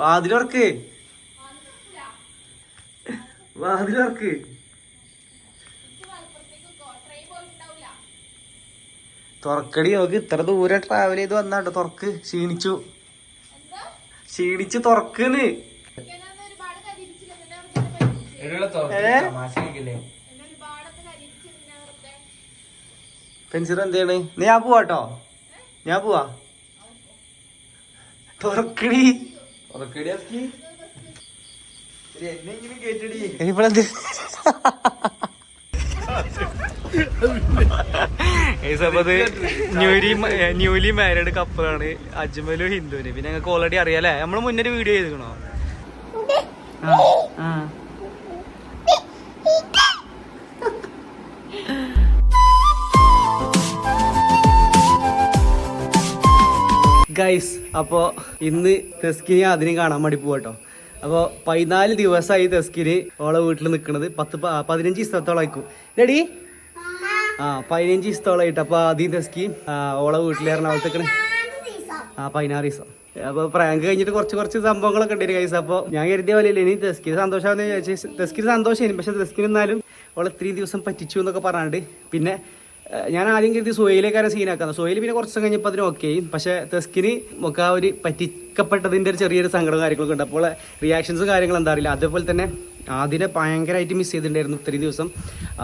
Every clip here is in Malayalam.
വാതിലോർക്ക് വാതിലോർക്ക് തുറക്കടി നോക്ക്. ഇത്ര ദൂരം ട്രാവൽ ചെയ്ത് വന്നാട്ടോ. തുറക്ക്. ക്ഷീണിച്ചു. ക്ഷീണിച്ച് തുറക്കുന്ന് പെൻസിൽ എന്താണ്? ഞാൻ പോവാട്ടോ. ഞാൻ പോവാ. തുറക്കടി. ന്യൂലി ന്യൂലി മാരീഡ് കപ്പിളാണ് അജ്മലും ഹിന്ദുവിന്. പിന്നെ ഞങ്ങൾക്ക് ഓൾറെഡി അറിയാലേ നമ്മൾ മുന്നേ ഒരു വീഡിയോ ചെയ്തിക്കണോ ആ. ഗൈസ് അപ്പോൾ ഇന്ന് തെസ്കിനെ അതിനെ കാണാൻ വേണ്ടി പോകട്ടോ അപ്പോൾ പതിനാല് ദിവസമായി തെസ്കിന് ഓളെ വീട്ടിൽ നിൽക്കുന്നത് പത്ത് പതിനഞ്ച് ദിവസത്തോളം ആയിക്കും. റെഡി ആ പതിനഞ്ച് ദിവസത്തോളായിട്ട്. അപ്പോൾ ആദ്യം തെസ്കി ഓളെ വീട്ടിൽ എറണാകുളത്തേക്കാണ്. ആ പതിനാറ് ദിവസം. അപ്പോൾ പ്രാങ്ക് കഴിഞ്ഞിട്ട് കുറച്ച് കുറച്ച് സംഭവങ്ങളൊക്കെ ഉണ്ടായിരുന്നു ഗൈസ് അപ്പോൾ ഞാൻ കരുതിയ പോലെ ഇനി തെസ്കിന് സന്തോഷമാണെന്ന് വിചാരിച്ചു തെസ്കിന് സന്തോഷമായിരുന്നു പക്ഷെ തെസ്കിന് എന്നാലും ഓളെ ഇത്രയും ദിവസം പറ്റിച്ചു എന്നൊക്കെ പറഞ്ഞിട്ട് പിന്നെ ഞാൻ ആദ്യം കരുതി സുഹയിലേക്കാണ് സീനാക്കുന്നത് സുഹയിൽ പിന്നെ കുറച്ച് കഴിഞ്ഞപ്പോൾ അതിന് ഓക്കെ പക്ഷേ തെസ്കിന് നമുക്ക് ആ ഒരു പറ്റിക്കപ്പെട്ടതിന്റെ ഒരു ചെറിയൊരു സങ്കടം കാര്യങ്ങളൊക്കെ ഉണ്ട്. അപ്പോൾ റിയാക്ഷൻസ് കാര്യങ്ങൾ എന്താ അറിയില്ല. അതേപോലെ തന്നെ അതിനെ ഭയങ്കരമായിട്ട് മിസ് ചെയ്തിട്ടുണ്ടായിരുന്നു ഇത്രയും ദിവസം.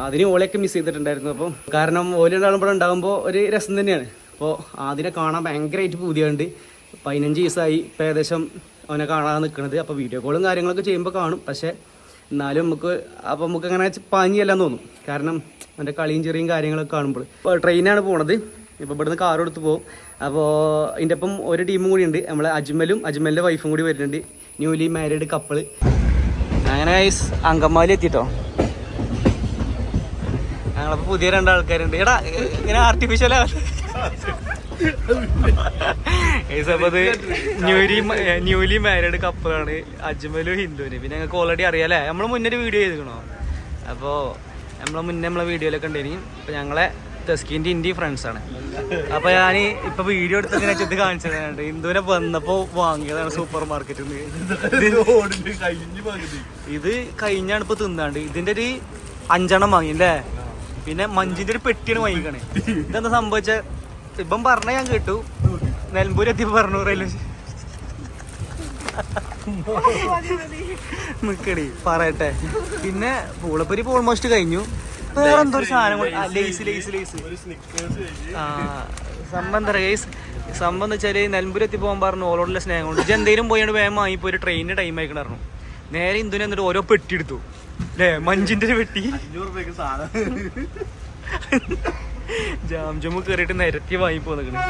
അതിന് ഓളെയൊക്കെ മിസ് ചെയ്തിട്ടുണ്ടായിരുന്നു. അപ്പോൾ കാരണം ഓല ഉണ്ടാകുമ്പോൾ ഉണ്ടാകുമ്പോൾ ഒരു രസം തന്നെയാണ്. അപ്പോൾ അതിനെ കാണാൻ ഭയങ്കരമായിട്ട് പുതിയുണ്ട് പതിനഞ്ച് ദിവസമായി ഇപ്പം ഏകദേശം അവനെ കാണാതെ നിൽക്കുന്നത് അപ്പോൾ വീഡിയോ കോളും കാര്യങ്ങളൊക്കെ ചെയ്യുമ്പോൾ കാണും. പക്ഷേ എന്നാലും നമുക്ക് അപ്പോൾ നമുക്ക് അങ്ങനെ പനിയല്ലാന്ന് തോന്നും. കാരണം അവന്റെ കളിയും ചെറിയും കാര്യങ്ങളൊക്കെ കാണുമ്പോൾ. ഇപ്പോൾ ട്രെയിനാണ് പോണത്. ഇപ്പോൾ ഇവിടുന്ന് കാർ എടുത്ത് പോകും അപ്പോൾ ഇതിന്റെ ഒപ്പം ഒരു ടീമും കൂടി ഉണ്ട് നമ്മളെ അജ്മലും അജ്മലിന്റെ വൈഫും കൂടി വരുന്നുണ്ട്. ന്യൂലി മാരീഡ് കപ്പിൾ അങ്ങനെ അങ്കമാലി എത്തിട്ടോ. ഞങ്ങളപ്പോൾ പുതിയ രണ്ടാൾക്കാരുണ്ട്. എടാ ഇങ്ങനെ ആർട്ടിഫിഷ്യലാ ന്യൂലി ന്യൂലി മാരീഡ് കപ്പിളാണ് അജ്മലും ഹിന്ദുവിന്. പിന്നെ ഞങ്ങൾക്ക് ഓൾറെഡി അറിയാലേ നമ്മൾ മുന്നേ ഒരു വീഡിയോ ചെയ്തിക്കണോ അപ്പോൾ നമ്മളെ മുന്നേ നമ്മളെ വീഡിയോയിലൊക്കെ ഉണ്ടായിരുന്നു അപ്പോൾ ഞങ്ങളെ തെസ്കിന്റെ ഇന്ത്യ ഫ്രണ്ട്സാണ് അപ്പോൾ ഞാൻ ഇപ്പോൾ വീഡിയോ എടുത്തതിനെ ചെത്ത് കാണിച്ചതാണ്. ഹിന്ദുവിനെ വന്നപ്പോൾ വാങ്ങിയതാണ് സൂപ്പർ മാർക്കറ്റിൽ നിന്ന് ഇത് കഴിഞ്ഞാണ് ഇപ്പോൾ തിന്നാണ്ട്. ഇതിന്റെ ഒരു അഞ്ചെണ്ണം വാങ്ങി അല്ലേ പിന്നെ മഞ്ചിന്റെ ഒരു പെട്ടിയാണ് വാങ്ങിക്കണേ. ഇതെന്താ സംഭവിച്ച? ഇപ്പം പറഞ്ഞ ഞാൻ കേട്ടു. നിലമ്പൂർ എത്തി പറഞ്ഞു റെയിൽവേ നിക്കടി പറയട്ടെ. പിന്നെ പൂളപ്പൊരി ഓൾമോസ്റ്റ് കഴിഞ്ഞു. വേറെ എന്തോ ഒരു സാധനം ലേസ് ലേസ് ലേസ്. ആ സംഭവം എന്താ പറയുക സംഭവം എന്ന് വെച്ചാൽ നിലമ്പൂർ എത്തി പോകാൻ പറഞ്ഞു ഓളോടുള്ള സ്നേഹം കൊണ്ട്. എന്തെങ്കിലും പോയാണ് വേഗം വാങ്ങിപ്പോ ഒരു ട്രെയിനിന് ടൈം ആയിക്കണു നേരെ ഇന്ദുനെ എന്നിട്ട് ഓരോ പെട്ടി എടുത്തു. അല്ലേ മഞ്ചിന്റെ ഒരു പെട്ടി. ജാം ജമ്മു കയറിയിട്ട് നിരത്തി വാങ്ങി പോകുന്നു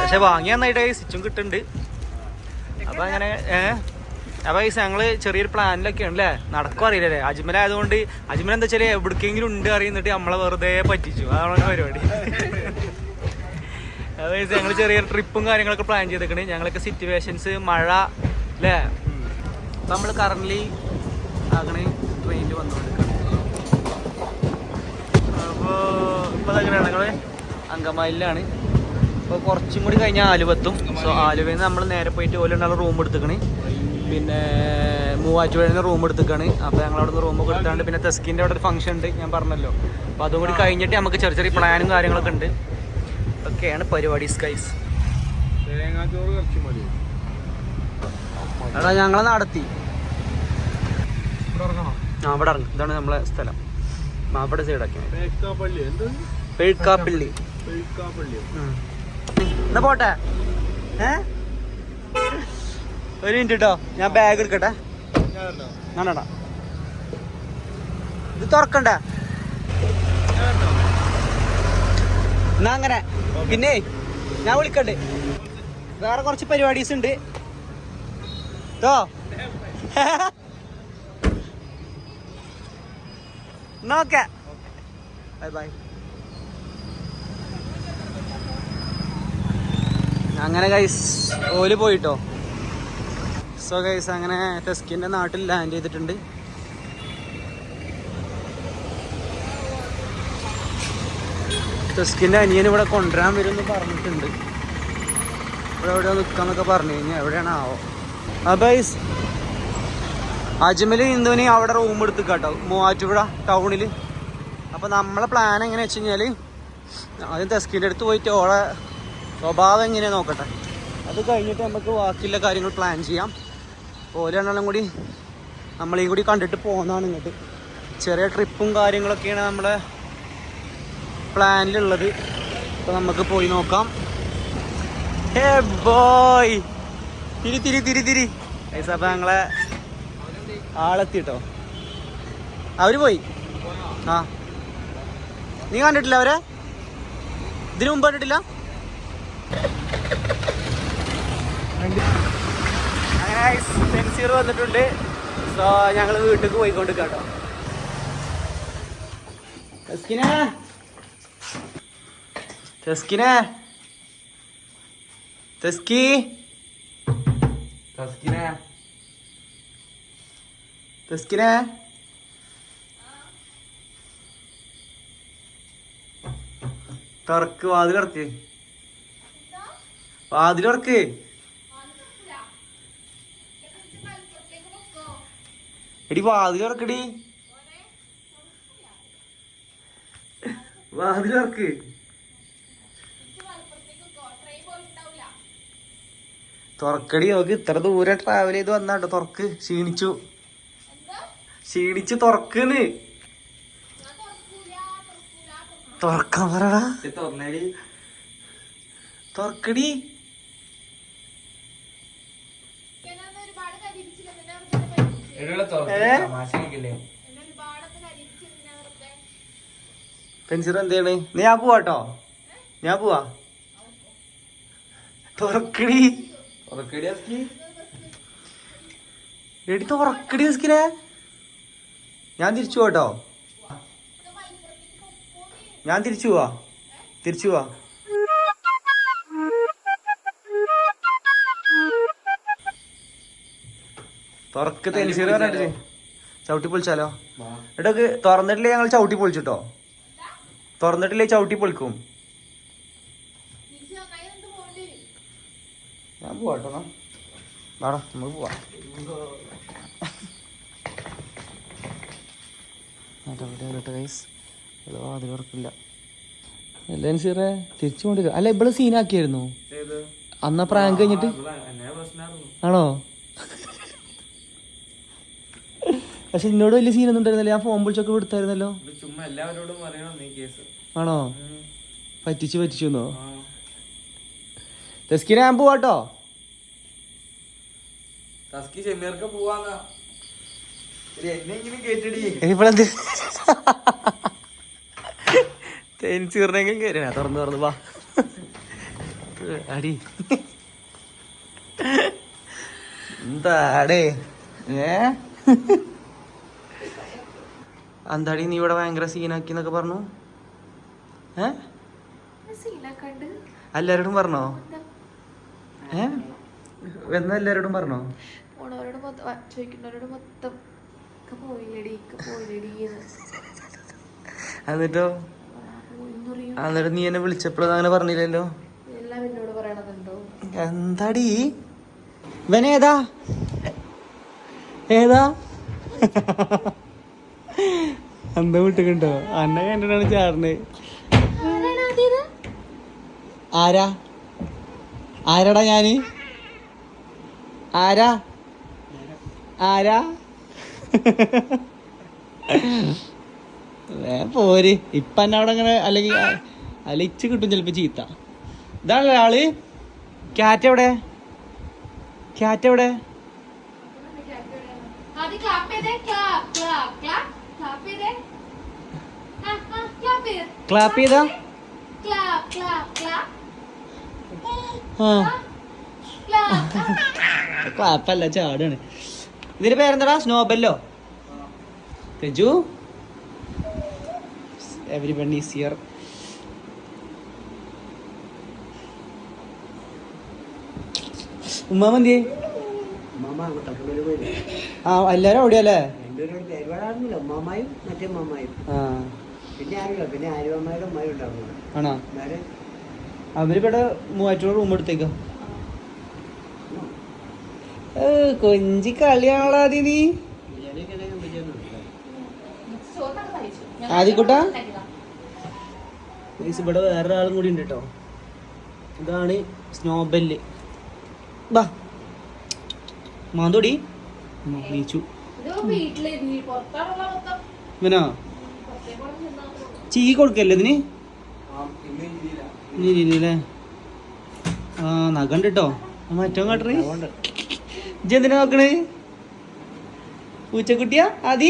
പക്ഷെ വാങ്ങിയ നന്നായിട്ട് സ്റ്റിച്ചും കിട്ടുന്നുണ്ട് അപ്പൊ അങ്ങനെ ഏഹ് അപ്പൊ ഈ ഞങ്ങൾ ചെറിയൊരു പ്ലാനിലൊക്കെയാണ് അല്ലേ നടക്കും അറിയില്ലല്ലേ അജ്മൽ ആയതുകൊണ്ട് അജ്മൽ എന്താ വെച്ചാൽ എവിടേക്കെങ്കിലും ഉണ്ട് അറിയുന്നിട്ട് നമ്മളെ വെറുതെ പറ്റിച്ചു. അതാണ് പരിപാടി. അതായത് ഞങ്ങൾ ചെറിയൊരു ട്രിപ്പും കാര്യങ്ങളൊക്കെ പ്ലാൻ ചെയ്തേക്കണ്. ഞങ്ങളൊക്കെ സിറ്റുവേഷൻസ് മഴ അല്ലേ അപ്പൊ നമ്മൾ കറന്റ് ആകണേ ട്രെയിനിൽ വന്നുകൊണ്ടിരിക്കണം അപ്പോൾ ഇപ്പോൾ എങ്ങനെയാണ് ഞങ്ങൾ അങ്കമാലിയിലാണ്. അപ്പോൾ കുറച്ചും കൂടി കഴിഞ്ഞാൽ ആലുവത്തും സോ ആലുവയിൽ നമ്മൾ നേരെ പോയിട്ട് ഓലുണ്ടാകുന്ന റൂം എടുത്തേക്കണ്. പിന്നെ മൂവാറ്റുപുഴയിൽ നിന്ന് റൂം എടുത്തേക്കാണ്. അപ്പോൾ ഞങ്ങൾ അവിടെ നിന്ന് റൂമൊക്കെ എടുത്താണ്ട് പിന്നെ തെസ്കിന്റെ അവിടെ ഒരു ഫംഗ്ഷൻ ഉണ്ട് ഞാൻ പറഞ്ഞല്ലോ. അപ്പോൾ അതും കൂടി കഴിഞ്ഞിട്ട് നമുക്ക് ചെറിയ ചെറിയ പ്ലാനും കാര്യങ്ങളൊക്കെ ഉണ്ട്. ഒക്കെയാണ് പരിപാടി സ്കൈസ് എടാ ഞങ്ങളെ നടത്തി. ആ ഇവിടെ ഇറങ്ങും. ഇതാണ് നമ്മളെ സ്ഥലം. തേക്കാപ്പള്ളി എന്ത്? പെഴുക്കാപ്പിള്ളി എന്നാ പോട്ടെ. ഏ? ഒരു മിനിറ്റ് കേട്ടോ ഞാൻ ബാഗ് എടുക്കട്ടെ? ഞാനടാ. ഇത് തുറക്കണ്ട. എന്നാ അങ്ങനെ. പിന്നെ ഞാൻ വിളിക്കണ്ടേ. വേറെ കുറച്ച് പരിപാടീസ് ഉണ്ട്. കേട്ടോ എന്നാ ഓക്കെ ബൈ ബൈ അങ്ങനെ ഗൈസ് ഓൽ പോയിട്ടോ. സോ ഗൈസ് അങ്ങനെ ടെസ്കിന്റെ നാട്ടിൽ ലാൻഡ് ചെയ്തിട്ടുണ്ട്. ടെസ്കിന്റെ അനിയൻ ഇവിടെ കൊണ്ടുവരാൻ വരും എന്ന് പറഞ്ഞിട്ടുണ്ട്. ഇവിടെ എവിടെയോ നിൽക്കാന്നൊക്കെ പറഞ്ഞു കഴിഞ്ഞാൽ എവിടെയാണ് ആവോ? അപ്പൊ അജ്മൽ ഇന്ദുവിന് അവിടെ റൂം എടുത്ത് കേട്ടോ മൂവാറ്റുപുഴ ടൗണിൽ അപ്പോൾ നമ്മളെ പ്ലാൻ എങ്ങനെ വെച്ച് കഴിഞ്ഞാൽ ആദ്യം തെസ്കിന്റെ അടുത്ത് പോയിട്ട് ഓളെ സ്വഭാവം എങ്ങനെയാണ് നോക്കട്ടെ. അത് കഴിഞ്ഞിട്ട് നമുക്ക് ബാക്കിയുള്ള കാര്യങ്ങൾ പ്ലാൻ ചെയ്യാം. ഓരോണെണ്ണം കൂടി നമ്മളെയും കൂടി കണ്ടിട്ട് പോകുന്നതാണ് ഇങ്ങോട്ട്. ചെറിയ ട്രിപ്പും കാര്യങ്ങളൊക്കെയാണ് നമ്മുടെ പ്ലാനിലുള്ളത് അപ്പോൾ നമുക്ക് പോയി നോക്കാം. ഹേ ബോയ് തിരി തിരി തിരി തിരി. പൈസ അപ്പം ഞങ്ങളെ ആളെത്തിട്ടോ. അവർ പോയി. ആ. നീ കണ്ടിട്ടില്ല അവരെ? ഇതിനു മുമ്പ് കണ്ടിട്ടില്ല? വന്നിട്ടുണ്ട്. സോ ഞങ്ങൾ വീട്ടിലേക്ക് പോയിക്കൊണ്ട് കേട്ടോ തെസ്കിനെ തുറക്ക് വാതിൽ തുറക്ക്. എടി വാതിൽ തുറക്ക്. തുറക്കടി നോക്ക് ഇത്ര ദൂരെ ട്രാവൽ ചെയ്ത് വന്നാട്ടോ തുറക്ക്. ക്ഷീണിച്ചു. ക്ഷീണിച്ച് തുറക്കുന്ന് തുറക്കാൻ പറടാ. തുറന്നേടി. തുറക്കടി? പെൻസിൽ എന്താണ് നീ ഞാൻ പോവാട്ടോ ഞാൻ പോവാ. തുറക്കടി. തുറക്കടി എടി തുറക്കടി സ്കിനെ ഞാൻ തിരിച്ചു പോട്ടോ. ഞാൻ തിരിച്ചു പോവാ. തിരിച്ചു പോവാ. തുറക്ക് തെൻസീർ പറഞ്ഞിട്ട് ചവിട്ടി പൊളിച്ചാലോ? എടക്ക് തുറന്നിട്ടില്ലേ ഞങ്ങൾ ചവിട്ടി പൊളിച്ചിട്ടോ? തുറന്നിട്ടില്ലേ ചവിട്ടി പൊളിക്കും? ഞാൻ പോവാട്ടോ നമുക്ക് പോവാം. ഉറപ്പില്ല. സീറേ തിരിച്ചു കൊണ്ടിരിക്കുക അല്ല ഇവിടെ സീനാക്കിയായിരുന്നു അന്ന പ്രാങ്ക് കഴിഞ്ഞിട്ട്. ആണോ? പക്ഷെ എന്നോട് വലിയ സീനൊന്നും ഉണ്ടായിരുന്നില്ല. ഞാൻ ഫോൺ വിളിച്ചൊക്കെ കൊടുത്തായിരുന്നല്ലോ. കേസ് ആണോ? പറ്റിച്ചു പറ്റിച്ചു എന്നോ? തസ്കിനെ തെസ്കിനെ ഞാൻ പോവാട്ടോ. തസ്കി ചെമ്മീർക്ക് പോവാന്നാ. തുറന്നു തെൻസീറിനെങ്കിലും കയറി തുറന്ന് തുറന്ന് വാ. അടി. എന്താടേ? ഏ? എന്താടി നീ ഇവിടെ ഭയങ്കര സീനാക്കി എന്നൊക്കെ പറഞ്ഞു? ഏ? എല്ലാരോടും പറഞ്ഞോ? ഏ? എന്നാ എല്ലാരോടും പറഞ്ഞോ? ചോദിക്കുന്നവരോട് മൊത്തം എന്നിട്ടോ. എന്നിട്ട് നീ എന്നെ വിളിച്ചപ്പോഴും അങ്ങനെ പറഞ്ഞില്ലല്ലോ? എന്താടി? ഇവനേതാ ഏതാ? എന്താ വിട്ടുണ്ടോ അന്ന കണ്ടിട്ടാണ് ചാറിന് ആരാ? ആരാടാ ഞാൻ? ആരാ? ആരാ? പോര്. ഇപ്പൊ എന്നെ അവിടെ അങ്ങനെ അല്ലെങ്കിൽ അലിച്ച് കിട്ടും ചിലപ്പോ ചീത്ത. ഇതാണല്ലോ ആൾ ക്യാറ്റ് എവിടെ? ക്യാറ്റ് എവിടെ. ക്ലാപ്പ് ചെയ്താ. ക്ലാപ്പല്ല ചാടാണ്. ഇതിന്റെ പേരെന്താടാ? സ്നോബല്ലോ. Raju. Every one is here ഉമ്മ മന്തി ആ എല്ലാരും അവിടെയല്ലേ? ഒരുപാടാണല്ലോ ഉമ്മാമായും മറ്റേ റൂം ആ പിന്നെ ആരുമില്ല പിന്നെ ആര്യമ്മയുടെ ഉമ്മായും ഉണ്ടാവുന്നു ആണോ എന്നാൽ അവരിവിടെ മൂവാറ്റൂർ റൂം എടുത്തേക്ക കൊഞ്ചി കളിയാണല്ലോ ആദ്യം നീ ഇവിടെ വേറെ ആളും കൂടി ഉണ്ട് കേട്ടോ ഇതാണ് സ്നോബെല്ല്. ബാ. മാന്തോടി? നീച്ചു ഇവനോ? ചീ കൊടുക്കല്ലേ ഇതിന്? ആ, ഇല്ല. ആ നഖണ്ട് കേട്ടോ മറ്റോ കാട്ടണേ ഇജ്ജ് എന്തിനാ നോക്കണേ? പൂച്ചക്കുട്ടിയാ? ആദി?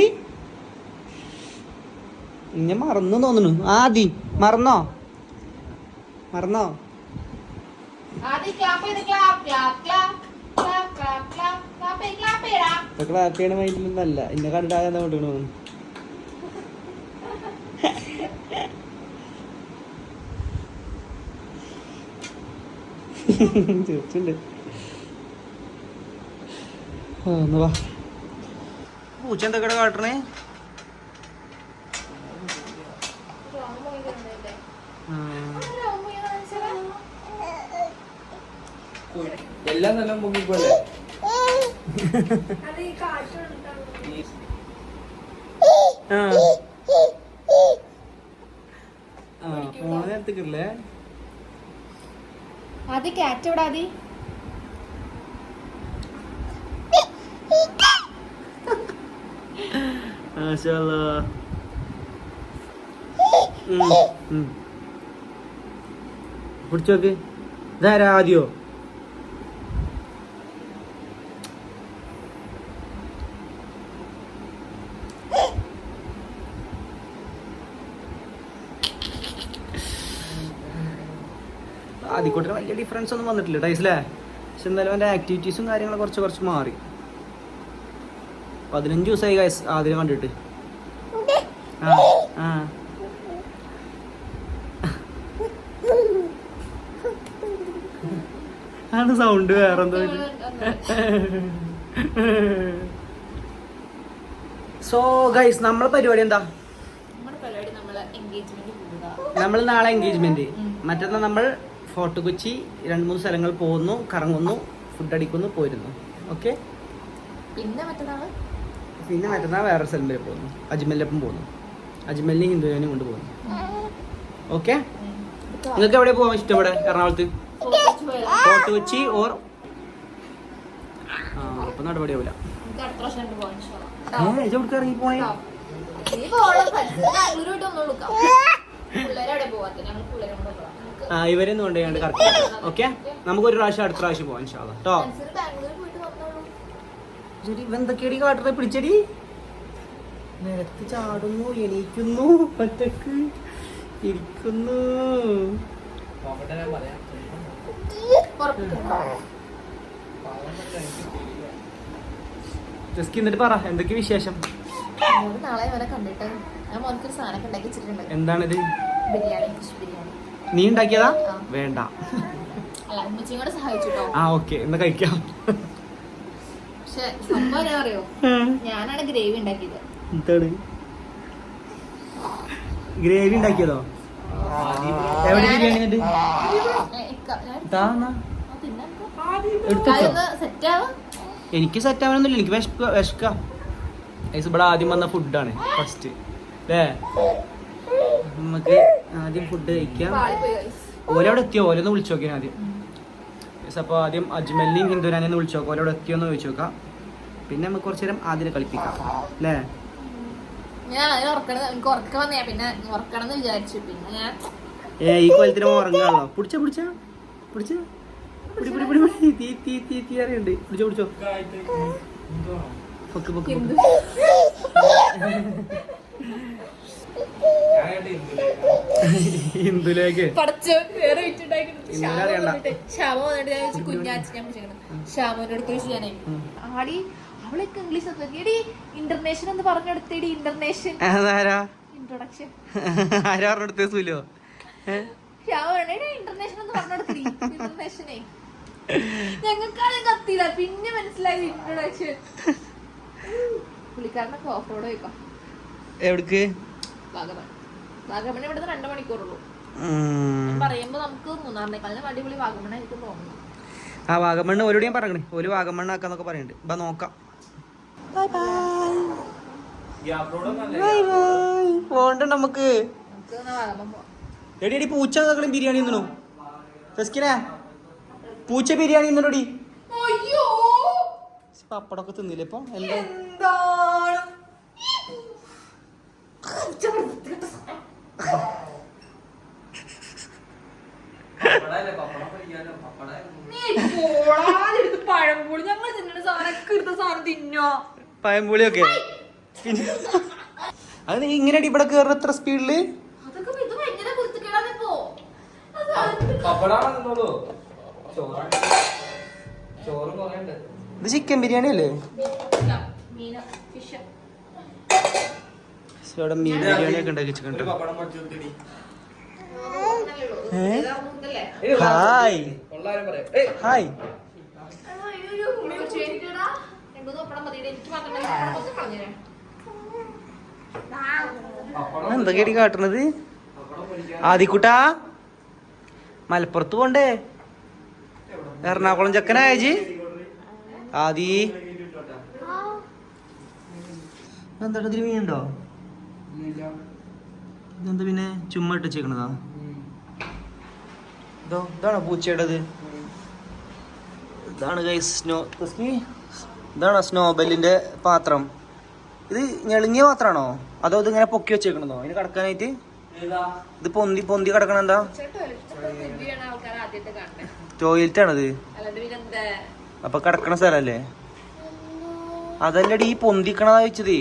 ഇഞ്ഞ മറന്നു തോന്നുന്നു. ആദി മറന്നോ? മറന്നോ? ക്ലാപ്പ് ചെയ്യണ മൈൻഡിലൊന്നല്ല ഇന്നെ കണ്ടിട്ടാകാൻ കൊണ്ടുവന്നു തീർച്ചയുണ്ട് പൂച്ച എന്തൊക്കെ കാട്ടണേ? എല്ലാം നല്ല മുങ്ങിപ്പോലെ അത് ഈ കാറ്റ് കൊണ്ടിട്ടാണ് ആ. ആ പോണ നേരത്തേക്കല്ലേ ആദ്യം കാറ്റ് എവിടെ ആദ്യം മാഷാല്ലാ പിടിച്ചോക്ക് ഇതാരാ ആദ്യോ ആദ്യക്കൂട്ടിന് വലിയ ഡിഫറൻസ് ഒന്നും വന്നിട്ടില്ല ടൈസിലേ പക്ഷെ എന്തായാലും അവന്റെ ആക്ടിവിറ്റീസും കാര്യങ്ങളും കുറച്ച് കുറച്ച് മാറി. പതിനഞ്ച് ദിവസമായി ഗൈസ് ആദ്യം കണ്ടിട്ട്. ആ ആ. ആണ് സൗണ്ട് വേറെ എന്തോ സോ ഗൈസ് നമ്മളെ പരിപാടി എന്താ? നമ്മൾ നാളെ എൻഗേജ്മെന്റ് മറ്റന്നാ മറ്റന്നാൾ നമ്മൾ ഫോർട്ട് കൊച്ചി രണ്ട് മൂന്ന് സ്ഥലങ്ങൾ പോകുന്നു കറങ്ങുന്നു ഫുഡ് അടിക്കുന്നു പോയിരുന്നു ഓക്കെ പിന്നെ മറ്റന്നാൾ? പിന്നെ മറ്റന്നാൾ വേറെ സ്ഥലം പോകുന്നു. അജ്മലിനൊപ്പം പോകുന്നു. അജ്മലിനെയും ഹിന്ദുവിനെയും കൊണ്ട് പോകുന്നു. ഓക്കെ നിങ്ങൾക്ക് എവിടെ പോകാൻ ഇഷ്ടം ഇവിടെ എറണാകുളത്ത്? ഫോർട്ട് കൊച്ചി ഓർ ആ അപ്പൊ നടപടി ആവില്ല എവിടേക്ക് ഇറങ്ങി ഓക്കെ നമുക്ക് ഒരു പ്രാവശ്യം അടുത്ത പ്രാവശ്യം പോവാം ഇൻഷാ കേട്ടോ മനസ്സിൽ ബാംഗ്ലൂർ പോയിട്ട് വന്നോളൂ ശരി ഇവന്തൊക്കെയടി കാട്ടറെ പിടിച്ചടി. നിരത്ത് ചാടുന്നു എണീക്കുന്നു ഒറ്റയ്ക്ക് ഇരിക്കുന്നു. എന്നിട്ട് പറ എന്തൊക്കെ വിശേഷം? എന്താണിത്? നീ ഉണ്ടാക്കിയതാ. വേണ്ട. ആ ഓക്കെ എന്നാ കഴിക്കാം. പക്ഷെ സംഭവം ഞാൻ അറിയോ? ഞാനാണ് ഗ്രേവി ഉണ്ടാക്കിയത്. എന്താണ്? ഗ്രേവി ഉണ്ടാക്കിയതോ? എവിടെ ബിരിയാണി എന്നിട്ട് എനിക്ക് സെറ്റ് ആവാനൊന്നുമില്ല എനിക്ക് വിശക്ക. വിശക്ക ഇവിടെ ആദ്യം വന്ന ഫുഡാണ് ഫസ്റ്റ് അല്ലേ നമുക്ക് ആദ്യം ഫുഡ് കഴിക്കാം. ഓലെ അവിടെ എത്തിയോ? ഓലൊന്ന് വിളിച്ചു നോക്കിയാൽ ആദ്യം. ഗൈസ് അപ്പോൾ ആദ്യം അജ്മലിനെയും ഹിന്ദുരാനെയും വിളിച്ചു നോക്കാം. അവരോട് എത്തിയോ എന്ന് ചോദിച്ചു നോക്കാം. പിന്നെ നമുക്ക് കുറച്ചു നേരം ആദ്യം കളിപ്പിക്കാം. അല്ലേ? ഞാൻ അതിന് ഉറക്കണം എനിക്ക് ഉറക്കം വന്നേ. പിന്നെ ഉറക്കണം എന്ന് വിചാരിച്ചു. പിന്നെ ഞാൻ ഏ ഈ കൊലത്തിന് ഉറങ്ങാണല്ലോ പിടിച്ച പിടിച്ച. പിടിച്ച. പിടി പിടി പിടി പിടി. തീ തീ തീ തീ അറിയണ്ട്. പിടിച്ചോ പിടിച്ചോ. പൊക്ക് പൊക്ക് പൊക്ക്. ഹിന്ദുലേക്ക്. ആടി അവളൊക്കെ ഇംഗ്ലീഷ് എടി ഇന്റർനാഷണൽ എന്ന് പറഞ്ഞെടുത്തേടി ഇന്റർനാഷണൽ ഇൻട്രൊഡക്ഷൻ ആരാ പറഞ്ഞെടുത്ത സൂലോ? ഇന്റർനാഷണൽ എന്ന് പറഞ്ഞെടുത്തി ഇന്റർനാഷണേ ഞങ്ങൾക്കാണെങ്കിൽ കത്തിയില്ല. പിന്നെ മനസ്സിലായത് ഇൻട്രൊഡക്ഷൻ പുള്ളിക്കാരനൊക്കെ ഓഫ് റോഡ് പോയിക്കോ. എവിടേക്ക്? വാഗമൺ. വാഗമൺ നിന്ന് രണ്ട് മണിക്കൂറുള്ളൂ. ഉം. പറയുമ്പോ നമുക്ക് മൂന്നാറിനേക്കാളും അടിപൊളി വാഗമൺ ആയിരിക്കും തോന്നുന്നു. ആ വാഗമണ്ണ് ഓരോട് ഞാൻ പറഞ്ഞേ ഒരു വാഗമണ്ണ് ആക്കാന്നൊക്കെ പറയുന്നുണ്ട് ഇപ്പൊ നോക്കാം ബൈ ബൈ ബൈ ബൈ പോണ്ട നമുക്ക്. എടി എടി പൂച്ച കളും ബിരിയാണി തിന്നണു. ഫെസ്കിനെ പൂച്ച ബിരിയാണി തിന്നണോടി അയ്യോ. പപ്പടമൊക്കെ തിന്നില്ലേ ഇപ്പൊ? എല്ലാം പഴംപൊളി ഞങ്ങൾ തിന്നുന്ന സാധനം എടുത്ത സാധനം തിന്നോ? അത് നീ ഇങ്ങനെ ഇവിടെ കയറുന്ന എത്ര സ്പീഡിൽ. ഇത് ചിക്കൻ ബിരിയാണി അല്ലേ മീന ഫിഷ് ഇവിടെ മീൻ ബിരിയാണി ഒക്കെ ഉണ്ടാക്കി വെച്ചിട്ടുണ്ട്? ഹായ്. കൊള്ളാരും പറയാം. ഏയ്. ഹായ്. എന്തൊക്കെയാടി കാട്ടണത്? ആദിക്കുട്ടാ മലപ്പുറത്ത് പോണ്ടേ? എറണാകുളം ചെക്കനായജി ആദി. എന്താണ് ഇതിന് മീനുണ്ടോ? ഇതെന്താ പിന്നെ? ചുമ്മാ ഇട്ട് വെച്ചേക്കണതാ ഇതോ ഇതാണോ പൂച്ചയുടേത്? ഇതാണ് ഗൈസ് സ്നോ ഇതാണോ സ്നോബെല്ലിന്റെ പാത്രം? ഇത് ഞെളിഞ്ഞ പാത്രമാണോ? അതോ ഇത് ഇങ്ങനെ പൊക്കി വെച്ചേക്കണതോ? അതിന് കിടക്കാനായിട്ട്? ഇത് പൊന്തി പൊന്തി കിടക്കണ എന്താ. ടോയ്ലറ്റ് ആണത്? അപ്പൊ കിടക്കണ സ്ഥലല്ലേ? അതല്ലടി ഈ പൊന്തിക്കണതാ വെച്ചത്.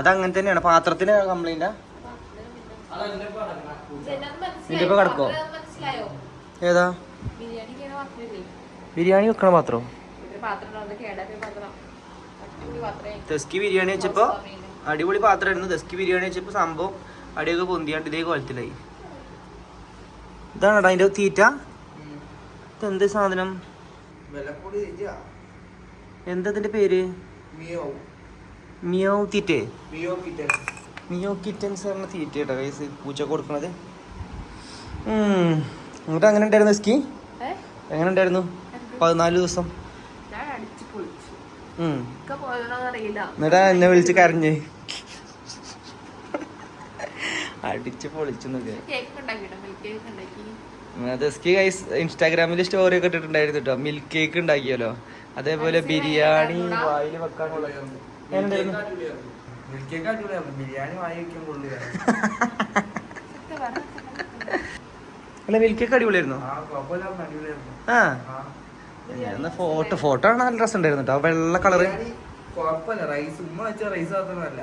അത് അങ്ങനെ തന്നെയാണ് പാത്രത്തിന് കംപ്ലൈന്റ് മനസ്സിലായോ? കിടക്കോ? ഏതാ ബിരിയാണി വെക്കണ പാത്രം. തെസ്കി ബിരിയാണി വെച്ചപ്പോ അടിപൊളി പാത്രം പാത്രമായിരുന്നു തെസ്കി ബിരിയാണി വെച്ചപ്പോ സംഭവം അടിയൊക്കെ പൊന്തിയാണ്ട് ഇതേ കോലത്തിലായി ഇതാണടാ അതിന്റെ തീറ്റ. ഇതെന്ത് സാധനം. എന്താ ഇതിന്റെ പേര് മിയോ. മിയോ തീറ്റേ മിയോ കിറ്റൻ. മിയോ കിറ്റൻസ് പറഞ്ഞ തീറ്റ കേട്ടോ കൈസ് പൂച്ച കൊടുക്കണത്. ഉം. എന്നിട്ട് അങ്ങനെ ഉണ്ടായിരുന്നു സ്കി? എങ്ങനെ ഉണ്ടായിരുന്നു? പതിനാല് ദിവസം. എന്നിട്ടാ എന്നെ വിളിച്ച് കരഞ്ഞ്. അടിച്ച് പൊളിച്ചു കേക്ക് സ്കി ഗൈസ് ഇൻസ്റ്റാഗ്രാമിൽ സ്റ്റോറി ഒക്കെ ഇട്ടിട്ടുണ്ടായിരുന്നു കേട്ടോ. മിൽക്ക് കേക്ക് ഉണ്ടാക്കിയല്ലോ. അതേപോലെ ബിരിയാണി വായിൽ വെക്കാനുള്ള അല്ല മിൽക്ക് കേക്ക് അടിപൊളിയായിരുന്നു. ആ. ഞാൻ ഫോട്ടോ ഫോട്ടോ ആണ് നല്ല രസം ഉണ്ടായിരുന്നു കേട്ടോ വെള്ള കളറ്. ബിരിയാണി റൈസ് ഉമ്മ വെച്ച റൈസ് മാത്രമല്ല.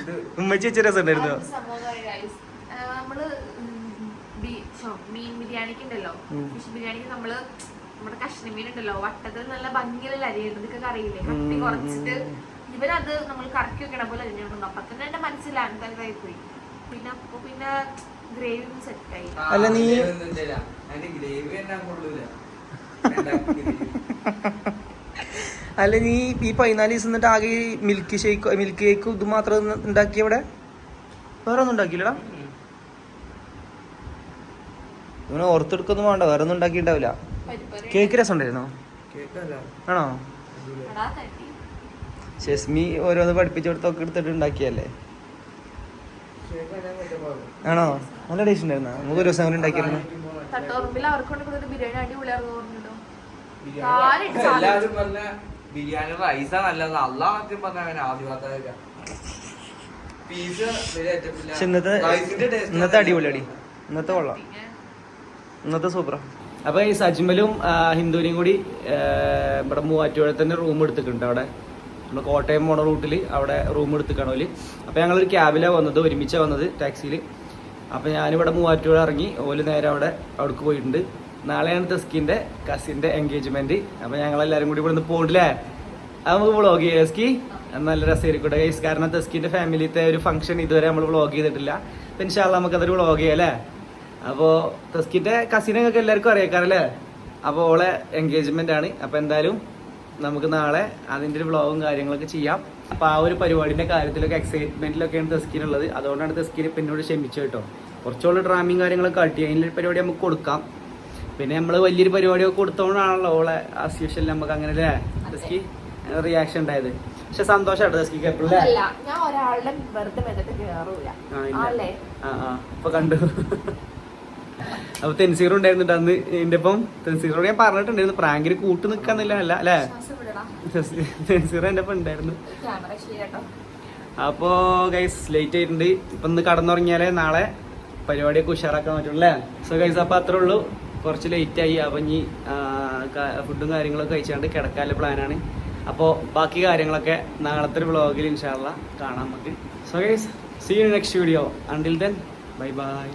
ഇത് ഉമ്മച്ചി വെച്ച രസം ഉണ്ടായിരുന്നു മീൻ ബിരിയാണിക്ക് ഉണ്ടല്ലോ. ഫിഷ് ബിരിയാണിക്ക് നമ്മൾ നമ്മുടെ കഷ്ണമീൻ ഉണ്ടല്ലോ. വട്ടത്തിൽ നല്ല ഭംഗിയിലല്ലേ അരിയുണ്ട് ഇതൊക്കെ അറിയില്ലേ കട്ടി കുറച്ചിട്ട് ഇവരത് നമ്മൾ കറക്കി വെക്കണ പോലെ അരിഞ്ഞിട്ടുണ്ട് അപ്പൊ തന്നെ എന്റെ മനസ്സിൽ എന്തായി പോയി പിന്നെ അപ്പൊ പിന്നെ ഗ്രേവി സെറ്റ് ആയി അല്ല നീ-. അല്ല നീ ഈ പതിനാല് ദിവസം എന്നിട്ട് ആകെ മിൽക്ക് ഷേക്ക് മിൽക്ക് കേക്ക് ഇത് മാത്രം ഉണ്ടാക്കി അവിടെ? വേറെ ഒന്നും ഉണ്ടാക്കിയില്ലടാ ഓർത്തെടുക്കൊന്നും വേണ്ട. വേറെ ഒന്നും ഉണ്ടാക്കിയിട്ടുണ്ടാവില്ല കേക്ക് രസം ഉണ്ടായിരുന്നോ ആണോ? ഷെസ്മി ഓരോന്ന് പഠിപ്പിച്ചു കൊടുത്തൊക്കെ എടുത്തിട്ട് ഉണ്ടാക്കിയല്ലേ. ആണോ? നല്ല ടേസ്റ്റ് ഉണ്ടായിരുന്ന? നമുക്ക് ഒരു ദിവസം അങ്ങനെ ഉണ്ടാക്കിയിരുന്നു? ബിരിയാണി റൈസാ നല്ലത്. അല്ല പറഞ്ഞ അങ്ങനെ പക്ഷെ ഇന്നത്തെ ഇന്നത്തെ അടിപൊളിയടി ഇന്നത്തെ കൊള്ളാം. ഇന്നത്തെ സൂപ്പറാ അപ്പൊ ഈ സജ്മലും ഹിന്ദുവിനെയും കൂടി ഇവിടെ മൂവാറ്റുപുഴ തന്നെ റൂം എടുത്തിട്ടുണ്ട് അവിടെ. നമ്മൾ കോട്ടയം പോണ റൂട്ടിൽ അവിടെ റൂം എടുത്ത് ഓൽ. അപ്പോൾ ഞങ്ങളൊരു ക്യാബിലാണ് വന്നത് ഒരുമിച്ചാണ് വന്നത് ടാക്സിയിൽ അപ്പോൾ ഞാനിവിടെ മൂവാറ്റുപുഴ ഇറങ്ങി ഓൽ നേരെ അവിടെ അവിടേക്ക് പോയിട്ടുണ്ട്. നാളെയാണ് തെസ്കിന്റെ കസിന്റെ എൻഗേജ്മെന്റ് അപ്പോൾ ഞങ്ങളെല്ലാവരും കൂടി ഇവിടുന്ന് പോകണ്ടില്ലേ അത് നമുക്ക് വ്ളോഗ് ചെയ്യാം എസ്കി നല്ല രസമായിരിക്കട്ടെ ഗൈസ് കാരണം തെസ്കിന്റെ ഫാമിലിത്തെ ഒരു ഫംഗ്ഷൻ ഇതുവരെ നമ്മൾ വ്ളോഗ് ചെയ്തിട്ടില്ല. അപ്പം ഇൻഷാല്ല നമുക്കതൊരു വ്ളോഗ് ചെയ്യാം അല്ലേ? അപ്പോൾ തെസ്കിന്റെ കസിനെ നിങ്ങൾക്ക് എല്ലാവർക്കും അറിയാക്കാറല്ലേ? അപ്പോൾ ഓളെ എൻഗേജ്മെന്റ് ആണ്. അപ്പോൾ എന്തായാലും നമുക്ക് നാളെ അതിന്റെ ഒരു വ്ളോഗും കാര്യങ്ങളൊക്കെ ചെയ്യാം. അപ്പോൾ ആ ഒരു പരിപാടിന്റെ കാര്യത്തിലൊക്കെ എക്സൈറ്റ്മെന്റിലൊക്കെയാണ് തെസ്കിനുള്ളത് അതുകൊണ്ടാണ് തസ്കിന് ഇപ്പം എന്നോട് ക്ഷമിച്ചത് കേട്ടോ. കുറച്ചുള്ള ഡ്രാമയും കാര്യങ്ങളൊക്കെ കാട്ടി. അതിന്റെ പരിപാടി നമുക്ക് കൊടുക്കാം. പിന്നെ നമ്മൾ വലിയൊരു പരിപാടിയൊക്കെ കൊടുത്തോണ്ടാണല്ലോ ഓളെ ആ യൂഷ്വൽ നമുക്ക് അങ്ങനെ അല്ലേ? ദസ്കി റിയാക്ഷൻ ഉണ്ടായത്. പക്ഷെ സന്തോഷമായിട്ട് ദസ്കിക്ക് എപ്പോഴും അപ്പൊ കണ്ടു. അപ്പൊ തെൻസീർ ഉണ്ടായിരുന്നുണ്ട് അന്ന് ഇതിന്റെ ഇപ്പം തെൻസീറോട് ഞാൻ പറഞ്ഞിട്ടുണ്ടായിരുന്നു പ്രാങ്കിന് കൂട്ട് നിക്കാന്നില്ല അല്ല അല്ലേ? തെൻസീറോ എന്റെ ഒപ്പം ഉണ്ടായിരുന്നു. ക്യാമറ ശരിയാട്ടോ അപ്പോ ഗൈസ് ലേറ്റ് ആയിട്ടുണ്ട്. ഇപ്പൊ ഇന്ന് കടന്നുറങ്ങിയാലേ നാളെ പരിപാടിയൊക്കെ ഉഷാറാക്കാൻ പറ്റുള്ളൂ അല്ലേ? സോ ഗൈസ് അപ്പൊ അത്രേ ഉള്ളൂ. കുറച്ച് ലേറ്റ് ആയി. അപ്പൊ ഇനി ഫുഡും കാര്യങ്ങളൊക്കെ കഴിച്ചാണ്ട് കിടക്കാനുള്ള പ്ലാനാണ് അപ്പോൾ ബാക്കി കാര്യങ്ങളൊക്കെ നാളത്തെ ഒരു വ്ളോഗിൽ ഇൻഷാല്ല കാണാം നമുക്ക്. So guys see you next video until then bye bye